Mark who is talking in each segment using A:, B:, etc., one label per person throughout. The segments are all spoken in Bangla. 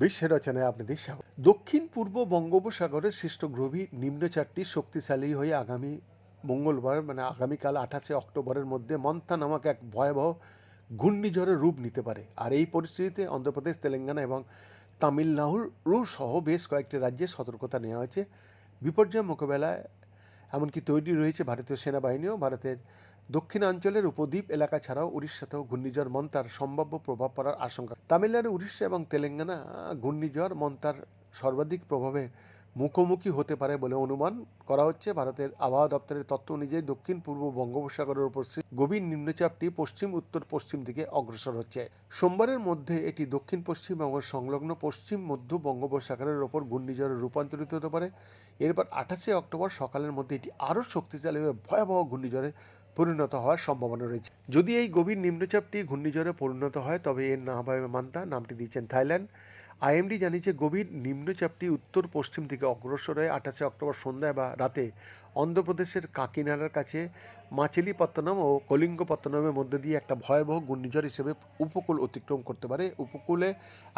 A: বিশ্বের রচনায় আপনাদের স্বাগত দক্ষিণ পূর্ব বঙ্গোপসাগরের সৃষ্ট গ্রভি নিম্ন চারটি শক্তিশালী হয়ে আগামী মঙ্গলবার মানে আগামীকাল আঠাশে অক্টোবরের মধ্যে মন্থা নামক এক ভয়াবহ ঘূর্ণিঝড়ের রূপ নিতে পারে। আর এই পরিস্থিতিতে অন্ধ্রপ্রদেশ, তেলেঙ্গানা এবং তামিলনাড়ু সহ বেশ কয়েকটি রাজ্যে সতর্কতা নেওয়া হয়েছে। বিপর্যয় মোকাবেলায় এমনকি তৈরি রয়েছে ভারতীয় সেনাবাহিনীও। ভারতের দক্ষিণাঞ্চলের উপদ্বীপ এলাকা ছাড়াও উড়িষ্যাতেও ঘূর্ণিঝড়, মন্তার সম্ভাব্য প্রভাব পড়ার আশঙ্কা। তামিলনাড়ু, উড়িষ্যা এবং তেলেঙ্গানা, ঘূর্ণিঝড়, মন্তার সর্বাধিক প্রভাবে মুখোমুখি হতে পারে বলে অনুমান করা হচ্ছে। ভারতের আবহাওয়া দপ্তরের তথ্য অনুযায়ী দক্ষিণ পূর্ব বঙ্গোপসাগরের উপর গভীর নিম্নচাপটি পশ্চিম, উত্তর, পশ্চিম দিকে অগ্রসর হচ্ছে। সোমবারের মধ্যে এটি দক্ষিণ, পশ্চিম এবং সংলগ্ন পশ্চিম, মধ্য বঙ্গোপসাগরের ওপর ঘূর্ণিঝড়ে রূপান্তরিত হতে পারে। এরপর আঠাশে অক্টোবর সকালের মধ্যে এটি আরও শক্তিশালী হয়ে ভয়াবহ ঘূর্ণিঝড়ে পরিণত হওয়ার সম্ভাবনা রয়েছে। যদি এই গভীর নিম্নচাপটি ঘূর্ণিঝড়ে পরিণত হয়, তবে এর নাম হবে মান্তা নামটি দিয়েছেন থাইল্যান্ড। আইএমডি জানিয়েছে, গভীর নিম্নচাপটি উত্তর পশ্চিম দিকে অগ্রসর হয়ে আঠাশে অক্টোবর সন্ধ্যায় বা রাতে অন্ধ্রপ্রদেশের কাকিনাড়ার কাছে মাছেলিপত্তনম ও কলিঙ্গপত্তনমের মধ্যে দিয়ে একটা ভয়াবহ ঘূর্ণিঝড় হিসেবে উপকূল অতিক্রম করতে পারে। উপকূলে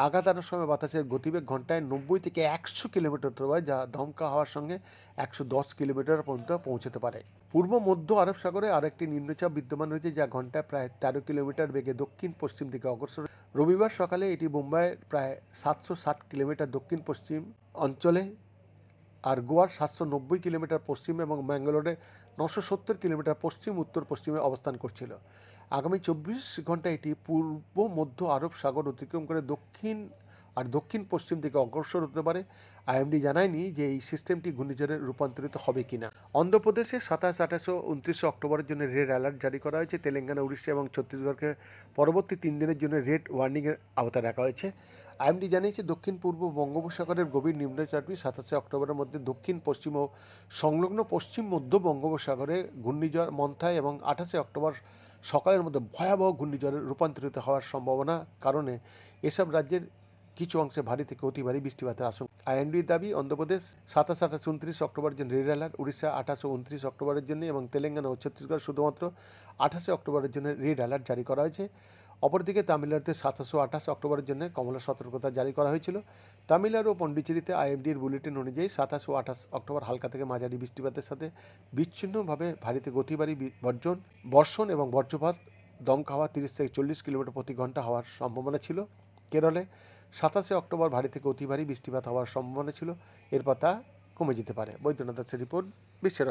A: আঘাত আনার সময় বাতাসের গতিবেগ ঘন্টায় নব্বই থেকে একশো কিলোমিটার হতে পারে, যা ধমকা হওয়ার সঙ্গে একশো দশ কিলোমিটার পর্যন্ত পৌঁছতে পারে। পূর্ব মধ্য আরব সাগরে আরেকটি নিম্নচাপ বিদ্যমান রয়েছে, যা ঘন্টায় প্রায় তেরো কিলোমিটার বেগে দক্ষিণ পশ্চিম দিকে অগ্রসর রবিবার সকালে এটি মুম্বাইয়ের প্রায় সাতশো ষাট কিলোমিটার দক্ষিণ পশ্চিম অঞ্চলে, আর গোয়ার সাতশো নব্বই কিলোমিটার পশ্চিমে এবং ম্যাঙ্গালোরে নশো সত্তর কিলোমিটার পশ্চিম উত্তর পশ্চিমে অবস্থান করছিল। আগামী চব্বিশ ঘন্টায় এটি পূর্ব মধ্য আরব সাগর অতিক্রম করে দক্ষিণ আর দক্ষিণ পশ্চিম দিকে অগ্রসর হতে পারে। আইএমডি জানায়নি যে এই সিস্টেমটি ঘূর্ণিঝড়ে রূপান্তরিত হবে কিনা। অন্ধ্রপ্রদেশে সাতাশ, আঠাশ ও উনত্রিশে অক্টোবরের জন্য রেড অ্যালার্ট জারি করা হয়েছে। তেলেঙ্গানা, উড়িষ্যা এবং ছত্তিশগড়কে পরবর্তী তিন দিনের জন্য রেড ওয়ার্নিংয়ের আওতায় রাখা হয়েছে। আইএমডি জানিয়েছে দক্ষিণ পূর্ব বঙ্গোপসাগরের গভীর নিম্নচাপটি সাতাশে অক্টোবরের মধ্যে দক্ষিণ পশ্চিম ও সংলগ্ন পশ্চিম মধ্য বঙ্গোপসাগরে ঘূর্ণিঝড়, মন্থায় এবং আঠাশে অক্টোবর সকালের মধ্যে ভয়াবহ ঘূর্ণিঝড়ে রূপান্তরিত হওয়ার সম্ভাবনা কারণে এসব রাজ্যের কিছু অংশে ভারী থেকে অতি ভারী বৃষ্টিপাতের আশঙ্কা। আইএনডির দাবি, অন্ধ্রপ্রদেশ সাতাশ, আঠাশ, উনত্রিশ অক্টোবরের জন্য রেড অ্যালার্ট, উড়িষ্যা আঠাশ উনত্রিশ অক্টোবরের জন্য এবং তেলেঙ্গানা ও ছত্তিশগড় শুধুমাত্র আঠাশে অক্টোবরের জন্য রেড অ্যালার্ট জারি করা হয়েছে। অপরদিকে তামিলনাড়ুতে সাতাশো আঠাশ অক্টোবরের জন্য কমলা সতর্কতা জারি করা হয়েছিল। তামিলনাড়ু ও পন্ডিচেরিতে আইএমডির বুলেটিন অনুযায়ী সাতাশ আঠাশ অক্টোবর হালকা থেকে মাঝারি বৃষ্টিপাতের সাথে বিচ্ছিন্নভাবে ভারীতে গতিবাড়ি বর্জন, বর্ষণ এবং বজ্রপাত, দমকা হাওয়া তিরিশ থেকে চল্লিশ কিলোমিটার প্রতি ঘণ্টা হওয়ার সম্ভাবনা ছিল। কেরলে সাতাশে অক্টোবর ভারী থেকে অতি ভারী বৃষ্টিপাত হওয়ার সম্ভাবনা ছিল। এরপর তা কমে যেতে পারে। বৈদ্যনাথ দাসের রিপোর্ট বিশ্বের